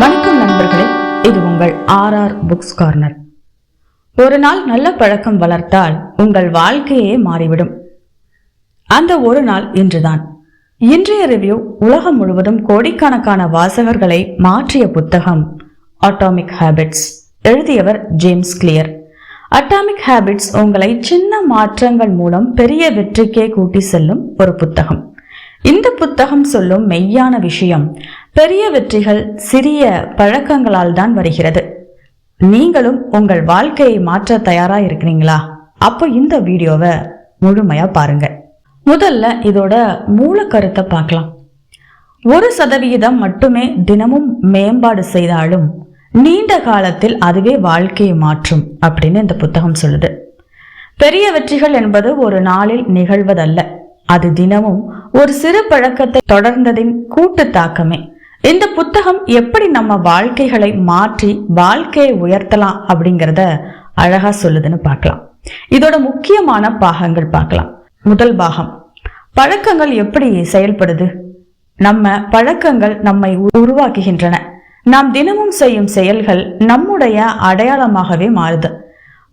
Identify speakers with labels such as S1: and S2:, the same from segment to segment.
S1: வணக்கம் நண்பர்களே இது உங்கள் ஆர் ஆர் புக்ஸ் கார்னர் ஒரு நாள் நல்ல பழக்கம் வளர்த்தால் உங்கள் வாழ்க்கையே மாறிவிடும். அந்த ஒரு நாள் இன்றுதான். இன்றைய ரிவ்யூ உலகம் முழுவதும் கோடிக்கணக்கான வாசகர்களை மாற்றிய புத்தகம் அட்டாமிக் ஹேபிட்ஸ் எழுதியவர் ஜேம்ஸ் கிளியர் அட்டாமிக் ஹேபிட்ஸ் உங்களை சின்ன மாற்றங்கள் மூலம் பெரிய வெற்றிக்கே கூட்டி செல்லும் ஒரு புத்தகம். இந்த புத்தகம் சொல்லும் மெய்யான விஷயம் பெரிய வெற்றிகள் சிறிய பழக்கங்களால் தான் வருகிறது. நீங்களும் உங்கள் வாழ்க்கையை மாற்ற தயாரா இருக்கிறீங்களா? அப்போ இந்த வீடியோவை முழுமையா பாருங்க. முதல்ல இதோட மூல கருத்தை பார்க்கலாம். ஒரு சதவிகிதம் மட்டுமே தினமும் மேம்பாடு செய்தாலும் நீண்ட காலத்தில் அதுவே வாழ்க்கையை மாற்றும் அப்படின்னு இந்த புத்தகம் சொல்லுது. பெரிய வெற்றிகள் என்பது ஒரு நாளில் நிகழ்வதல்ல. அது தினமும் ஒரு சிறு பழக்கத்தை தொடர்ந்ததின் கூட்டு தாக்கமே. இந்த புத்தகம் எப்படி நம்ம வாழ்க்கைகளை மாற்றி வாழ்க்கையை உயர்த்தலாம் அப்படிங்கிறத அழகா சொல்லுதுன்னு பார்க்கலாம். இதோட முக்கியமான பாகங்கள் பார்க்கலாம். முதல் பாகம். பழக்கங்கள் எப்படி செயல்படுது? நம்ம பழக்கங்கள் நம்மை உருவாக்குகின்றன. நாம் தினமும் செய்யும் செயல்கள் நம்முடைய அடையாளமாகவே மாறுது.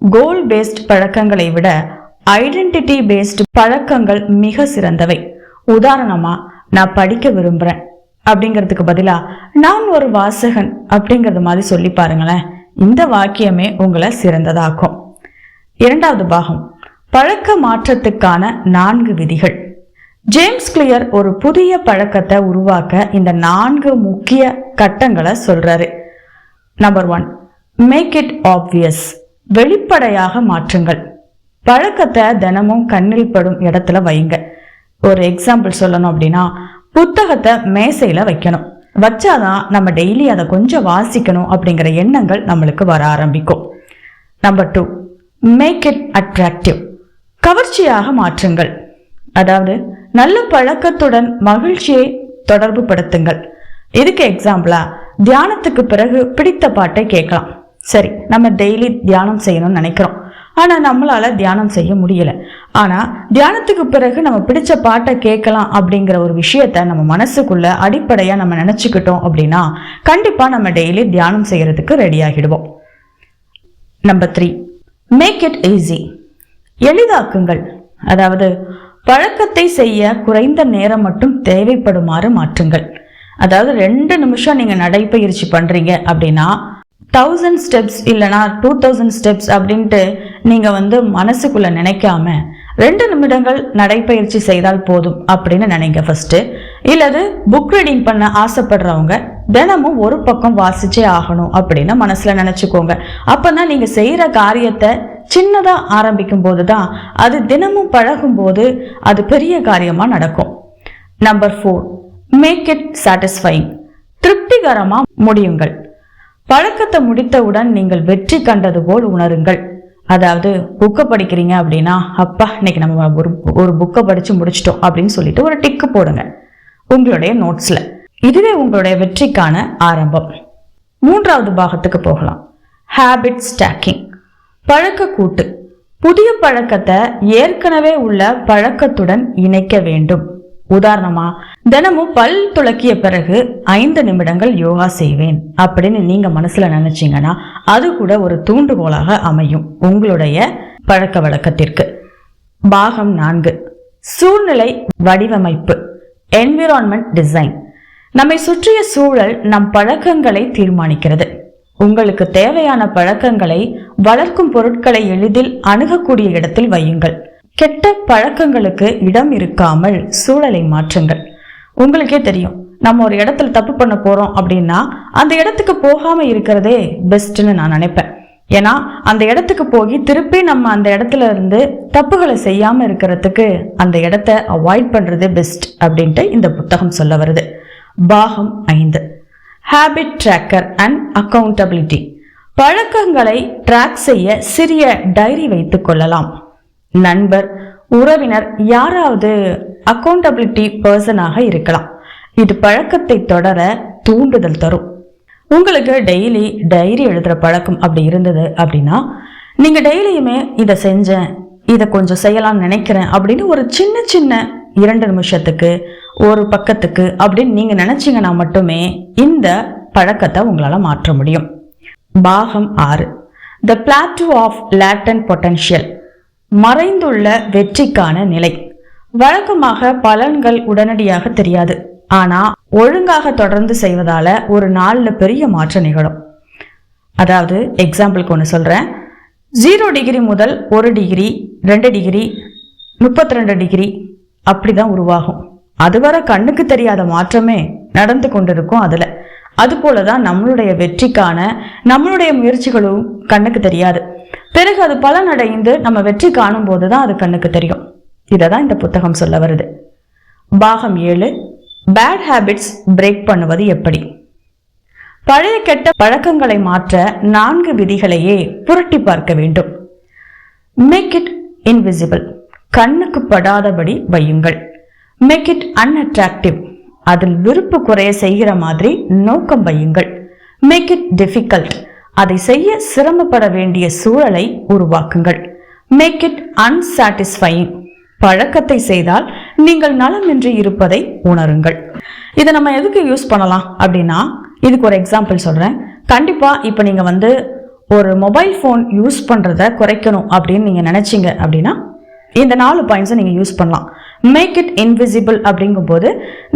S1: கோல் பேஸ்ட் பழக்கங்களை விட ஐடென்டிட்டி பேஸ்ட் பழக்கங்கள் மிக சிறந்தவை. உதாரணமா நான் படிக்க விரும்புறேன். அப்படிங்கிறதுக்கு பதிலா நான் ஒரு வாசகன் அப்படிங்கறது மாதிரி சொல்லி பாருங்களேன். இந்த வாக்கியமே உங்களை சிறந்ததாக்கும். இரண்டாவது பாகம் பழக்க மாற்றத்துக்கான நான்கு விதிகள். ஜேம்ஸ் கிளியர் ஒரு புதிய பழக்கத்தை உருவாக்க இந்த நான்கு முக்கிய கட்டங்களை சொல்றாரு. Number one make it obvious வெளிப்படையாக மாற்றுங்கள். பழக்கத்தை தினமும் கண்ணில் படும் இடத்துல வைங்க. ஒரு எக்ஸாம்பிள் சொல்லணும் அப்படின்னா புத்தகத்தை மேசையில வைக்கணும். வச்சாதான் நம்ம டெய்லி அதை கொஞ்சம் வாசிக்கணும் அப்படிங்கிற எண்ணங்கள் நம்மளுக்கு வர ஆரம்பிக்கும். Number two make it attractive கவர்ச்சியாக மாற்றுங்கள். அதாவது நல்ல பழக்கத்துடன் மகிழ்ச்சியை தொடர்பு படுத்துங்கள். இதுக்கு எக்ஸாம்பிளா தியானத்துக்கு பிறகு பிடித்த பாட்டை கேட்கலாம். சரி நம்ம டெய்லி தியானம் செய்யணும்னு நினைக்கிறோம். ஆனால் நம்மளால் தியானம் செய்ய முடியல. ஆனால் தியானத்துக்கு பிறகு நம்ம பிடிச்ச பாட்டை கேட்கலாம் அப்படிங்கிற ஒரு விஷயத்த நம்ம மனசுக்குள்ள அடிப்படையாக நம்ம நினச்சிக்கிட்டோம் அப்படின்னா கண்டிப்பாக நம்ம டெய்லி தியானம் செய்கிறதுக்கு ரெடி ஆகிடுவோம். Number three make it easy எளிதாக்குங்கள். அதாவது பழக்கத்தை செய்ய குறைந்த நேரம் மட்டும் தேவைப்படுமாறு மாற்றுங்கள். அதாவது ரெண்டு நிமிஷம் நீங்கள் நடைப்பயிற்சி பண்ணுறீங்க அப்படின்னா தௌசண்ட் ஸ்டெப்ஸ் இல்லைனா டூ தௌசண்ட் ஸ்டெப்ஸ் அப்படின்ட்டு நீங்கள் வந்து மனசுக்குள்ளே நினைக்காம ரெண்டு நிமிடங்கள் நடைப்பயிற்சி செய்தால் போதும் அப்படின்னு நினைங்க ஃபர்ஸ்ட் இல்லது புக் ரீடிங் பண்ண ஆசைப்படுறவங்க தினமும் ஒரு பக்கம் வாசிச்சே ஆகணும் அப்படின்னு மனசுல நினைச்சுக்கோங்க. அப்பதான் நீங்க செய்யற காரியத்தை சின்னதா ஆரம்பிக்கும் போது தான் அது தினமும் பழகும் போது அது பெரிய காரியமா நடக்கும். Number four make it satisfying திருப்திகரமா முடியுங்கள். பழக்கத்தை முடித்தவுடன் நீங்கள் வெற்றி கண்டது போல் உணருங்கள். அதாவது புக்கை படிக்கிறீங்க அப்படின்னா அப்பா இன்னைக்கு நம்ம ஒரு ஒரு புக்கை படிச்சு முடிச்சிட்டோம் அப்படின்னு சொல்லிட்டு ஒரு டிக்கு போடுங்க. உங்களுடைய நோட்ஸ்ல இதுவே உங்களுடைய வெற்றிக்கான ஆரம்பம். மூன்றாவது பாகத்துக்கு போகலாம். ஹேபிட் ஸ்டாக்கிங் பழக்க கூட்டு. புதிய பழக்கத்தை ஏற்கனவே உள்ள பழக்கத்துடன் இணைக்க வேண்டும். உதாரணமா தினமும் பல் துளக்கிய பிறகு ஐந்து நிமிடங்கள் யோகா செய்வேன். அப்படின்னு நீங்க மனசுல நினைச்சீங்கன்னா அது கூட ஒரு தூண்டுகோலாக அமையும் உங்களுடைய பழக்க வழக்கத்திற்கு. பாகம் நான்கு சூழ்நிலை வடிவமைப்பு என்விரான்மெண்ட் டிசைன் நம்மை சுற்றிய சூழல் நம் பழக்கங்களை தீர்மானிக்கிறது. உங்களுக்கு தேவையான பழக்கங்களை வளர்க்கும் பொருட்களை எளிதில் அணுகக்கூடிய இடத்தில் வையுங்கள். கெட்ட பழக்கங்களுக்கு இடம் இருக்காமல் சூழலை மாற்றுங்கள். உங்களுக்கே தெரியும் நம்ம ஒரு இடத்துல தப்பு பண்ண போறோம் அப்படின்னா அந்த இடத்துக்கு போகாம இருக்கிறதே பெஸ்ட்னு நான் நினைப்பேன். ஏன்னா அந்த இடத்துக்கு போய் திருப்பி நம்ம அந்த இடத்துல இருந்து தப்புகளை செய்யாம இருக்கிறதுக்கு அந்த இடத்த அவாய்ட் பண்றது பெஸ்ட் அப்படின்ட்டு இந்த புத்தகம் சொல்ல வருது. பாகம் ஐந்து. ஹேபிட் ட்ராக்கர் அண்ட் அக்கௌண்டபிலிட்டி பழக்கங்களை ட்ராக் செய்ய சிறிய டைரி வைத்துக் கொள்ளலாம். நண்பர் உறவினர் யாராவது அக்கௌண்டபிலிட்டி பர்சனாக இருக்கலாம். இது பழக்கத்தை தொடர தூண்டுதல் தரும். உங்களுக்கு டெய்லி டைரி எழுதுகிற பழக்கம் அப்படி இருந்தது அப்படின்னா நீங்க டெய்லியுமே இதை செஞ்சேன் இதை கொஞ்சம் செய்யலாம்னு நினைக்கிறேன் அப்படின்னு ஒரு சின்ன சின்ன இரண்டு நிமிஷத்துக்கு ஒரு பக்கத்துக்கு அப்படின்னு நீங்க நினைச்சீங்கன்னா மட்டுமே இந்த பழக்கத்தை உங்களால் மாற்ற முடியும். பாகம் ஆறு. The plateau of latent potential மறைந்துள்ள வெற்றிக்கான நிலை. வழக்கமாக பலன்கள் உடனடியாக தெரியாது. ஆனா ஒழுங்காக தொடர்ந்து செய்வதால ஒரு நாள்ல பெரிய மாற்றம் நிகழும். அதாவது எக்ஸாம்பிளுக்கு ஒன்று சொல்றேன். ஜீரோ டிகிரி முதல் ஒரு டிகிரி ரெண்டு டிகிரி முப்பத்தி ரெண்டு டிகிரி அப்படிதான் உருவாகும். அதுவரை கண்ணுக்கு தெரியாத மாற்றமே நடந்து கொண்டிருக்கும் அதுல. அது போலதான் நம்மளுடைய வெற்றிக்கான நம்மளுடைய முயற்சிகளும் கண்ணுக்கு தெரியாது. பிறகு அது பலனடைந்து நம்ம வெற்றி காணும் போது தான் அது கண்ணுக்கு தெரியும். இதை தான் இந்த புத்தகம் சொல்ல வருது. பாகம் ஏழு பேட் ஹேபிட்ஸ் பிரேக் பண்ணுவது எப்படி? பழைய கெட்ட பழக்கங்களை மாற்ற நான்கு விதிகளையே புரட்டி பார்க்க வேண்டும். மேக் இட் இன்விசிபிள் கண்ணுக்கு படாதபடி வையுங்கள். மேக் இட் அன்அட்ராக்டிவ் அதில் விருப்பு குறைய செய்கிற மாதிரி நோக்கம் வையுங்கள். மேக் இட் டிஃபிகல்ட் அதை செய்ய சிரமப்பட வேண்டிய சூழலை உருவாக்குங்கள். மேக் இட் அன்சாட்டிஸ்ஃபைங் பழக்கத்தை செய்தால் நீங்கள் நலமின்றி இருப்பதை உணருங்கள். இதை நம்ம எதுக்கு யூஸ் பண்ணலாம் அப்படின்னா இதுக்கு ஒரு எக்ஸாம்பிள் சொல்கிறேன் கண்டிப்பாக இப்போ நீங்கள் வந்து ஒரு மொபைல் ஃபோன் யூஸ் பண்ணுறத குறைக்கணும் அப்படின்னு நீங்கள் நினச்சிங்க அப்படின்னா இந்த நாலு பாயிண்ட்ஸை நீங்கள் யூஸ் பண்ணலாம். மேக் இட் இன்விசிபிள் அப்படிங்கும்போது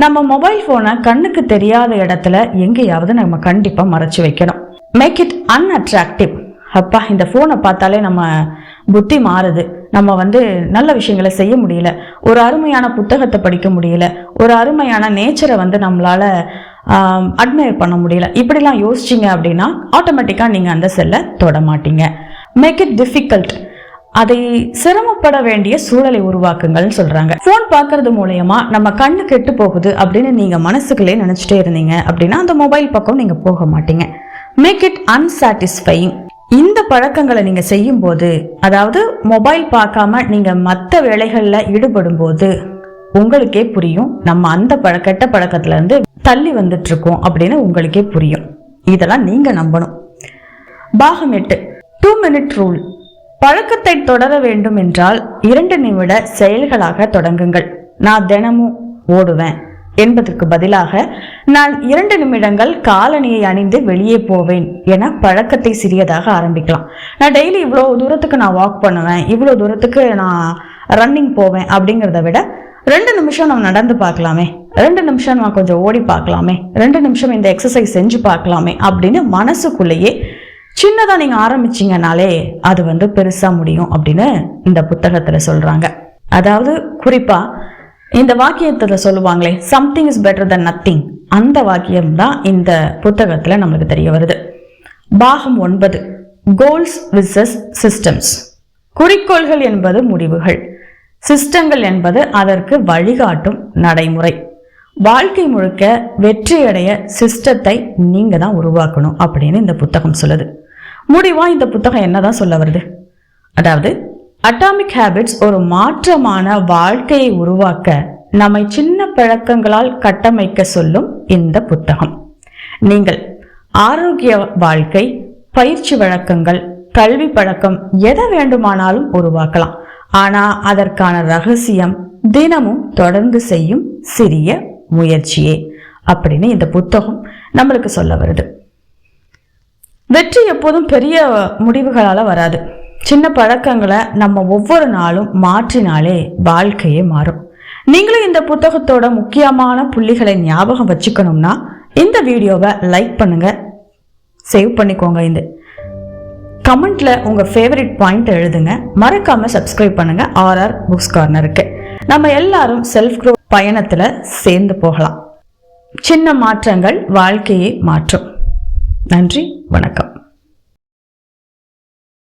S1: நம்ம மொபைல் ஃபோனை கண்ணுக்கு தெரியாத இடத்துல எங்கேயாவது நம்ம கண்டிப்பாக மறைச்சி வைக்கணும். மேக் இட் அன்அட்ராக்டிவ் அப்பா இந்த ஃபோனை பார்த்தாலே நம்ம புத்தி மாறுது. நம்ம வந்து நல்ல விஷயங்களை செய்ய முடியல. ஒரு அருமையான புத்தகத்தை படிக்க முடியல. ஒரு அருமையான நேச்சரை வந்து நம்மளால அட்மையர் பண்ண முடியல. இப்படிலாம் யோசிச்சிங்க அப்படின்னா ஆட்டோமேட்டிக்காக நீங்கள் அந்த செல்லை தொட மாட்டீங்க. மேக் இட் டிஃபிகல்ட் அதை சிரமப்பட வேண்டிய சூழலை உருவாக்குங்கள்னு சொல்றாங்க. போன் பார்க்கறது மூலயமா நம்ம கண்ணு கெட்டு போகுது அப்படின்னு நீங்க மனசுக்குள்ளே நினைச்சிட்டே இருந்தீங்க அப்படின்னா அந்த மொபைல் பக்கம் நீங்க போக மாட்டீங்க. மேக் இட் அன்சாட்டிஸ்ஃபைங் இந்த பழக்கங்களை நீங்க செய்யும் போது அதாவது மொபைல் பார்க்காம நீங்க மற்ற வேலைகள்ல ஈடுபடும் போது உங்களுக்கே புரியும் நம்ம அந்த பழ கெட்ட பழக்கத்துல இருந்து தள்ளி வந்துட்டு இருக்கோம் அப்படின்னு உங்களுக்கே புரியும். இதெல்லாம் நீங்க நம்பணும். பாகம் எட்டு. டூ மினிட் ரூல் பழக்கத்தை தொடர வேண்டும் என்றால் இரண்டு நிமிட செயல்களாக தொடங்குங்கள். நான் தினமும் ஓடுவேன். என்பதற்கு பதிலாக நான் இரண்டு நிமிடங்கள் காலணியை அணிந்து வெளியே போவேன் என பழக்கத்தை சிறியதாக ஆரம்பிக்கலாம். நான் டெய்லி இவ்வளோ தூரத்துக்கு நான் வாக் பண்ணுவேன் இவ்வளோ தூரத்துக்கு நான் ரன்னிங் போவேன் அப்படிங்கிறத விட ரெண்டு நிமிஷம் நம்ம நடந்து பார்க்கலாமே ரெண்டு நிமிஷம் நான் கொஞ்சம் ஓடி பார்க்கலாமே ரெண்டு நிமிஷம் இந்த எக்ஸசைஸ் செஞ்சு பார்க்கலாமே அப்படின்னு மனசுக்குள்ளேயே சின்னதாக நீங்கள் ஆரம்பிச்சிங்கனாலே அது வந்து பெருசாக முடியும் அப்படின்னு இந்த புத்தகத்தில் சொல்கிறாங்க அதாவது குறிப்பாக இந்த வாக்கியத்தில் சொல்லுவாங்களே something is better than nothing அந்த வாக்கியம் தான் இந்த புத்தகத்தில் நம்மளுக்கு தெரிய வருது. பாகம் ஒன்பது கோல்ஸ் விசஸ் சிஸ்டம்ஸ் குறிக்கோள்கள் என்பது முடிவுகள். சிஸ்டங்கள் என்பது அதற்கு வழிகாட்டும் நடைமுறை. வாழ்க்கை முழுக்க வெற்றியடைய சிஸ்டத்தை நீங்க தான் உருவாக்கணும் அப்படின்னு இந்த புத்தகம் சொல்லுது. முடிவா இந்த புத்தகம் என்னதான் சொல்ல வருது? அதாவது அட்டாமிக் ஹேபிட்ஸ் ஒரு மாற்றமான வாழ்க்கையை உருவாக்க நம்மை சின்ன பழக்கங்களால் கட்டமைக்க சொல்லும் இந்த புத்தகம். நீங்கள் ஆரோக்கிய வாழ்க்கை பயிற்சி வழக்கங்கள் கல்வி பழக்கம் எதை வேண்டுமானாலும் உருவாக்கலாம். ஆனா அதற்கான ரகசியம் தினமும் தொடர்ந்து செய்யும் சிறிய முயற்சியே அப்படின்னு இந்த புத்தகம் நம்மளுக்கு சொல்ல வருது. வெற்றி எப்போதும் பெரிய முடிவுகளால் வராது. சின்ன பழக்கங்களை நம்ம ஒவ்வொரு நாளும் மாற்றினாலே வாழ்க்கையே மாறும். நீங்களும் இந்த புத்தகத்தோட முக்கியமான புள்ளிகளை ஞாபகம் வச்சுக்கணும்னா இந்த வீடியோவை லைக் பண்ணுங்க. சேவ் பண்ணிக்கோங்க இந்த கமெண்ட்ல உங்க ஃபேவரட் பாயிண்ட் எழுதுங்க. மறக்காம சப்ஸ்கிரைப் பண்ணுங்க. ஆர்ஆர் புக்ஸ் கார்னருக்கு நம்ம எல்லாரும் செல்ஃப் க்ரோ பயணத்துல சேர்ந்து போகலாம். சின்ன மாற்றங்கள் வாழ்க்கையை மாற்றும். நன்றி வணக்கம்.